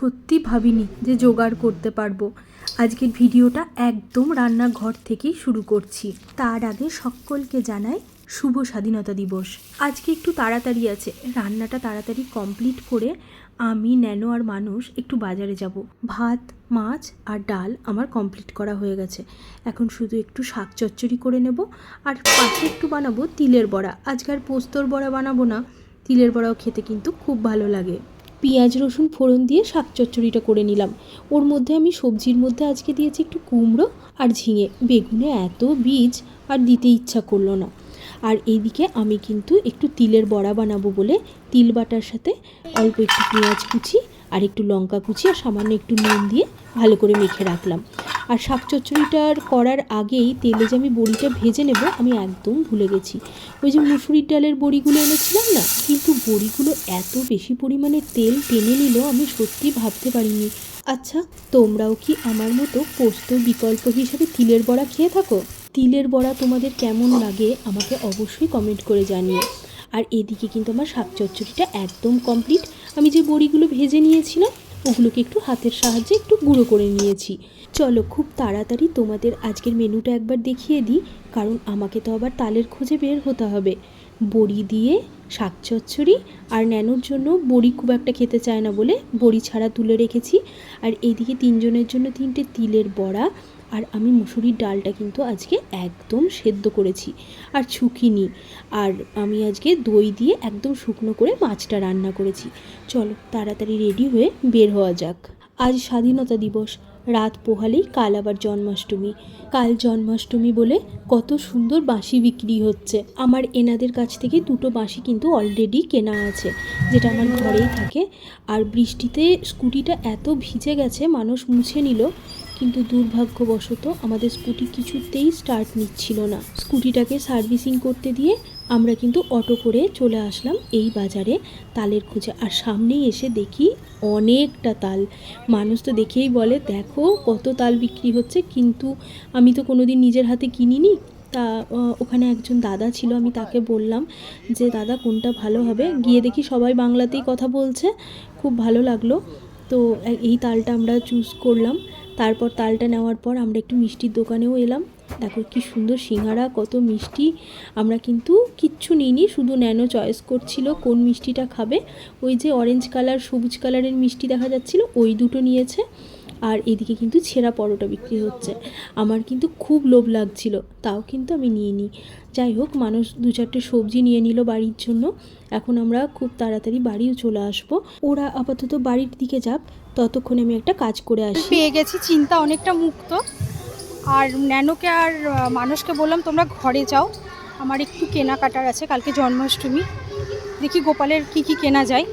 সত্যি ভাবিনি যে জোগাড় করতে পারব। আজকের ভিডিওটা একদম রান্নাঘর থেকেই শুরু করছি। তার আগে সকলকে জানাই শুভ স্বাধীনতা দিবস। আজকে একটু তাড়াতাড়ি আছে। রান্নাটা তাড়াতাড়ি কমপ্লিট করে আমি, ন্যানো আর মানুষ একটু বাজারে যাব। ভাত, মাছ আর ডাল আমার কমপ্লিট করা হয়ে গেছে। এখন শুধু একটু শাক চচ্চড়ি করে নেব আর পাশে একটু বানাবো তিলের বড়া। আজকে আর পোস্তর বড়া বানাবো না। তিলের বড়াও খেতে কিন্তু খুব ভালো লাগে। পেঁয়াজ, রসুন ফোড়ন দিয়ে শাক চচ্চড়িটা করে নিলাম। ওর মধ্যে আমি সবজির মধ্যে আজকে দিয়েছি একটু কুমড়ো আর ঝিঙে। বেগুনে এত বীজ আর দিতে ইচ্ছা করল না। আর এইদিকে আমি কিন্তু একটু তিলের বড়া বানাবো বলে তিল বাটার সাথে অল্প একটু পেঁয়াজ কুচি আর একটু লঙ্কা কুচি আর সামান্য একটু নুন দিয়ে ভালো করে মেখে রাখলাম। আর শাক চচ্চড়িটার করার আগেই তেলে যে আমি বড়িটা ভেজে নেব, আমি একদম ভুলে গেছি। ওই যে মুসুরির ডালের বড়িগুলো এনেছিলাম না, কিন্তু বড়িগুলো এত বেশি পরিমাণে তেল টেনে নিল, আমি সত্যি ভাবতে পারিনি। আচ্ছা তোমরাও কি আমার মতো পোস্ত বিকল্প হিসেবে তিলের বড়া খেয়ে থাকো? তিলের বড়া তোমাদের কেমন লাগে আমাকে অবশ্যই কমেন্ট করে জানিও। আর এদিকে কিন্তু আমার শাক চচ্চড়িটা একদম কমপ্লিট আমি যে বড়িগুলো ভেজে নিয়েছিলাম ওগুলোকে একটু হাতের সাহায্যে একটু গুঁড়ো করে নিয়েছি। চলো খুব তাড়াতাড়ি তোমাদের আজকের মেনুটা একবার দেখিয়ে দিই, কারণ আমাকে তো আবার তালের খোঁজে বের হতে হবে। বড়ি দিয়ে শাক চচ্চড়ি আর ন্যানোর জন্য বড়ি খুব একটা খেতে চায় না বলে বড়ি ছাড়া তুলে রেখেছি। আর এইদিকে তিনজনের জন্য তিনটে তিলের বড়া আর আমি মুসুরির ডালটা কিন্তু আজকে একদম সেদ্ধ করেছি আর ছুকিনি আর আমি আজকে দই দিয়ে একদম শুকনো করে মাছটা রান্না করেছি। চলো তাড়াতাড়ি রেডি হয়ে বের হওয়া যাক। আজ স্বাধীনতা দিবস। রাত পোহালেই কাল আবার জন্মাষ্টমী। কাল জন্মাষ্টমী বলে কত সুন্দর বাঁশি বিক্রি হচ্ছে। আমার এনাদের কাছ থেকে দুটো বাঁশি কিন্তু অলরেডি কেনা আছে, যেটা আমার ঘরেই থাকে। আর বৃষ্টিতে স্কুটিটা এত ভিজে গেছে, মানুষ মুছে নিল। কিন্তু দুর্ভাগ্যবশত আমাদের স্কুটি কিছুতেই স্টার্ট নিচ্ছিল না। স্কুটিটাকে সার্ভিসিং করতে দিয়ে আমরা কিন্তু অটো করে চলে আসলাম এই বাজারে। তালের খোঁজে আর সামনেই এসে দেখি অনেকটা তাল। মানুষ তো দেখেই বলে, দেখো কত তাল বিক্রি হচ্ছে। কিন্তু আমি তো কোনো দিন নিজের হাতে কিনিনি। তা ওখানে একজন দাদা ছিল, আমি তাকে বললাম যে, দাদা, কোনটা ভালো হবে? গিয়ে দেখি সবাই বাংলাতেই কথা বলছে। খুব ভালো লাগল। তো, এই তালটা আমরা চুজ করলাম। তারপর তালটা নেওয়ার পর আমরা একটু মিষ্টির দোকানেও এলাম। দেখো কি সুন্দর সিঙ্গারা, কত মিষ্টি। আমরা কিন্তু কিচ্ছু নিইনি, শুধু ন্যানো চয়েস করছিল কোন মিষ্টিটা খাবে। ওই যে অরেঞ্জ কালার সবুজ কালারের মিষ্টি দেখা যাচ্ছিল, ওই দুটো নিয়েছে। আর এদিকে কিন্তু ছেঁড়া পরোটা বিক্রি হচ্ছে। আমার কিন্তু খুব লোভ লাগছিল, তাও কিন্তু আমি নিয়ে নিই যাই হোক, মানুষ দু চারটে সবজি নিয়ে নিল বাড়ির জন্য। এখন আমরা খুব তাড়াতাড়ি বাড়িও চলে আসব। ওরা আপাতত বাড়ির দিকে যাক। ততক্ষণে আমি একটা কাজ করে আসি। পেয়ে গেছি, চিন্তা অনেকটা মুক্ত। আর ন্যানোকে আর মানুষকে বললাম, তোমরা ঘরে যাও। আমার একটু কেনাকাটার আছে, কালকে জন্মাষ্টমী। দেখি গোপালের কি কি কেনা যায়।